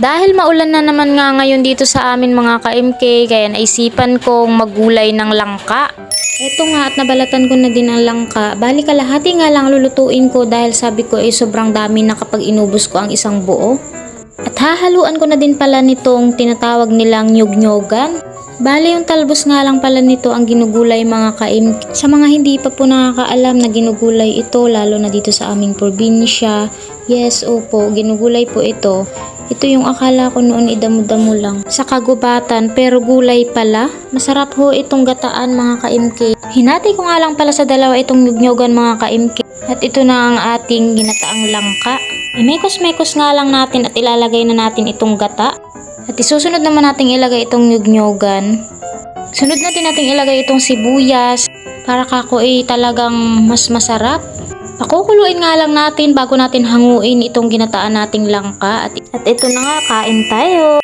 Dahil maulan na naman nga ngayon dito sa amin mga ka-MK, kaya naisipan kong maggulay ng langka. Eto nga at nabalatan ko na din ang langka. Bali kalahati nga lang lulutuin ko dahil sabi ko ay sobrang dami na kapag inubos ko ang isang buo. At hahaluan ko na din pala nitong tinatawag nilang nyug-nyogan. Bale yung talbos nga lang pala nito ang ginugulay mga kaim. Sa mga hindi pa po nakakaalam na ginugulay ito lalo na dito sa aming probinsya. Yes, opo, ginugulay po ito. Ito yung akala ko noon idamo-damo lang. Sa kagubatan pero gulay pala. Masarap ho itong gataan mga ka-MK. Hinati ko nga lang pala sa dalawa itong nyugyogan mga ka-MK. At ito na ang ating ginataang langka. Imekos-mekos nga lang natin at ilalagay na natin itong gata. At isusunod naman natin ilagay itong nyugnyogan. Sunod natin natin ilagay itong sibuyas para kako ay talagang mas masarap. Pakukuluin nga lang natin bago natin hanguin itong ginataan nating langka. At, at ito na nga, kain tayo.